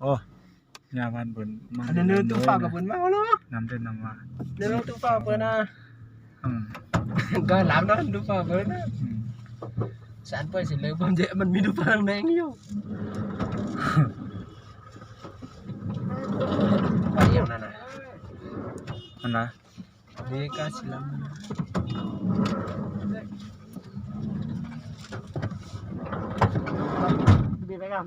โอ้ยาวันบนมัอันนั้นเนื้อตู้ฟ้ากับเปิ้นมาเนาะน้ำเดินน้ำมาเนื้อตู้ฟ้าเปิ้นน่ะอืมก็หลามเนาะตู้ฟ้าเปิ้นน่ะอืมสารเปิ้นสิเลยบ่เจมันมีตู้ฟ้าแดงอยู่ไปเดี๋ยวนั่นน่ะมันนะอเมริกาสิลำบีไปกัน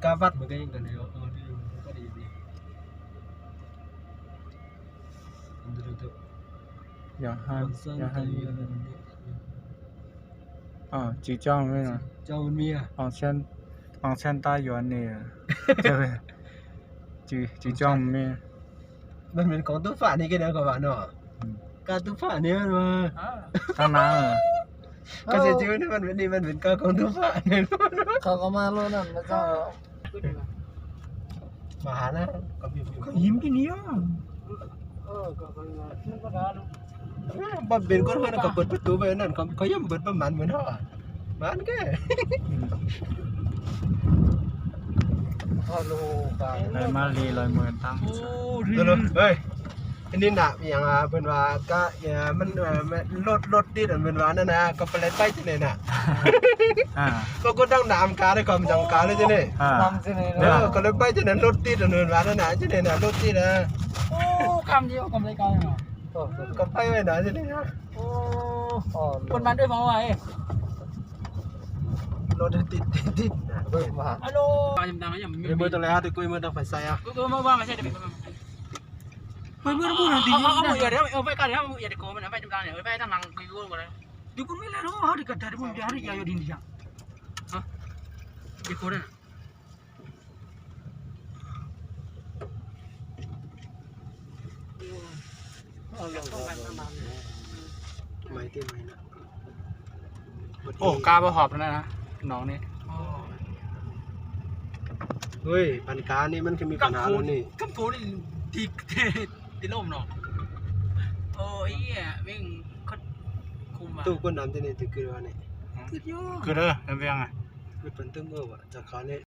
เจ้ามันเลยไปก่อนเลยเนาะดินเนอร์ปุ่นก็เป็นไปนะโอ้เราได้ปุ่นเก็จะชื่อนี่มันเป็นนี่มันเป็นกาของทุกฝ่ายเขาก็มาโลนั่นแล้วก็มาานะก็ยิ้มกี่นี่อะเออก็คนนั้นก็ด่าลูกบ่เป็นคนคนก็เปิดประตูไปนั่นเขาเขาย่ำเปิดประมาณเหมือนเขบ้านแก่ฮัลูกไปเลยมาลีลอยเหมือนตั้งเฮ้ย Rồi rồi Ê Cái đi nạp อย่างอะเป็นว่าก็อย่ามันเอ่อมันรถรถดิอันเป็นว่านั่นนะก็ไปเลยไปที่ไหนน่ะอ่า ก็ก็ต้องนำกาได้ก็มันจังกาเลยที่นี่อ่าทำสิเนี่ยเออก็เลยไปที่นั้นรถติดอันเป็นว่านั่นน่ะที่ไหนน่ะรถติดนะโอ้คำเดียวกำไรกันเหรอก็ไปไว้ไหนที่นี่นะโอ้คนมาด้วยฟังไว้รถติดติดติดนะเบิ่งมาฮัลโหลมาจำตังค์ยังไม่เดี๋ยวมือตรงไหนฮะตะกุยมือตรงไฟใส่อะ กูมาว่าไม่ใช่เดี๋ยวเพื่อน เพื่อนพูดหน่อยดิเอาเอาอย่าเดี๋ยวเอาไปกันเดี๋ยวอย่าเดี๋ยวโกมันไปจำตังค์เดี๋ยวไปตั้งหลังคุยกูกันเลยดูกูไม่เลยเนาะเขาดีกันแต่ผมเดี๋ยวอย่าอยู่ดินดิจ้ะฮะเดี๋ยวโกนั่นไม่ที่ไม่นะโอ้กาบหอบแล้วนะน้องนี่เฮ้ยปันกานี่มันก็มีปัญหาแล้วนี่ กับโกนี่ ตีตีล่มเนาะโอ้ยวิ่งคุมอะตู้ก้นน้ำที่นี่ตะกุยว่านี่คือเยอะคือเด้อเรื่องยังไงคือเป็นตึ้งเออว่ะจากเขาเนี่ย